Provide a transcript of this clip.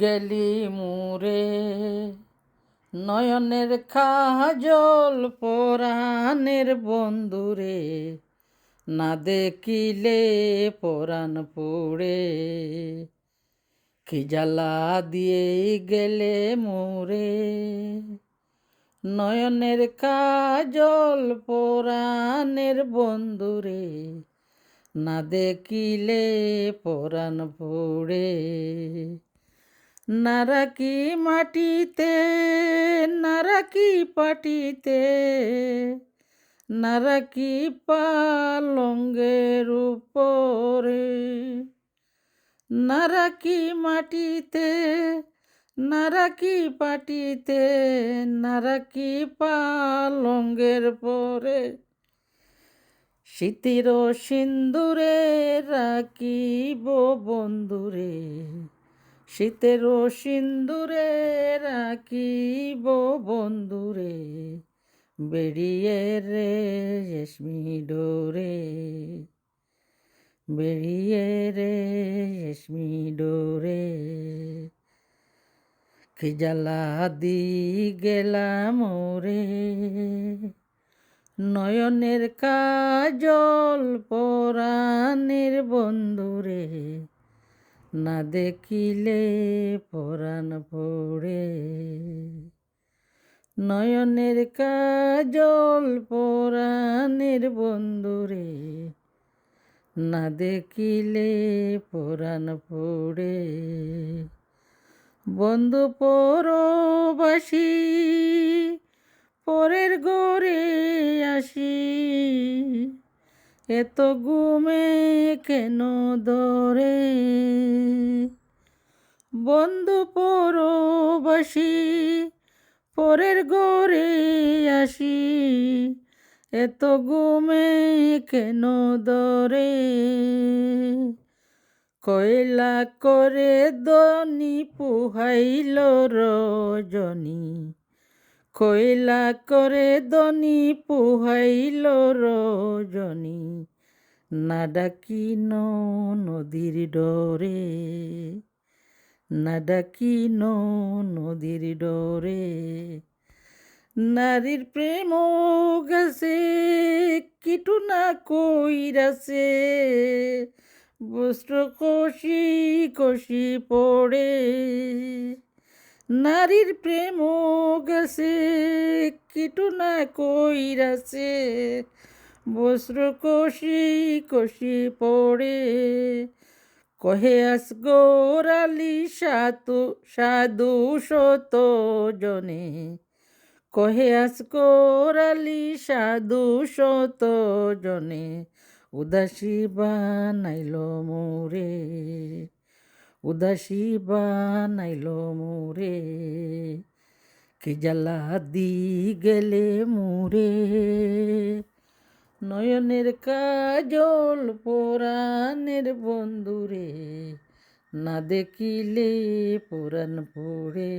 গেলি মুরে। নয়নের খাজল পরাণের বন্ধুরে না দেখিলে পরাণ পুড়ে। কি জ্বালা দিয়ে গেলে মোরে। নয়নের কাজল পরাণের বন্ধুরে না দেখিলে পরাণ পুড়ে। নারাকি মাটিতে, নারাকি পাটিতে, নারাকি পালঙ্গের উপরে, নারাকি মাটিতে, নারাকি পাটিতে, নারাকি পালঙ্গের পরে। শীতির সিন্দুরে রাখিব বন্ধুরে শীতের সিন্দুরে রাখিব বন্ধুরে, বেরিয়ে রে রেশমি ডোরে, বেরিয়ে রে রেশমি ডোরে। কি জ্বালা দি গেলাম রে নয়নের কাজল পরাণের বন্ধুরে না দেখিলে পরাণ পড়ে নয়নের কাজল পরাণের বন্ধুরে না দেখিলে পরাণ পড়ে বন্ধু পরবাসী, পরের গড়ে আসি। এত ঘুমে কেন ধরে বন্ধু পরবাসী, পরের গড়ে আসি। এত ঘুমে কেন দরে কয়লা করে দনি পুহাইল রজনী। কয়লা করে দনি পুহাইল রজনী, না ডাকি নদীর ডরে, না ডাকি নদীর ডরে। নারীর প্রেম গেছে, কিটু না কইরাছে, বস্ত্র কষি কষি পড়ে। নারীর প্রেম গেছে, কিটু না কইরাছে বস্ত্র কষি কষি পড়ে, কহে আস গোরালি সাতু সাধু শত জনে কহে আস গোরালি সাধু শত জনে উদাসী বানাইল মোরে। উদাসী বানাইল মোরে, কি জ্বালা দি গেলে মোরে। নয়নের কাজল পুরানের বন্ধুরে, না দেখিলে পুরাণ পড়ে।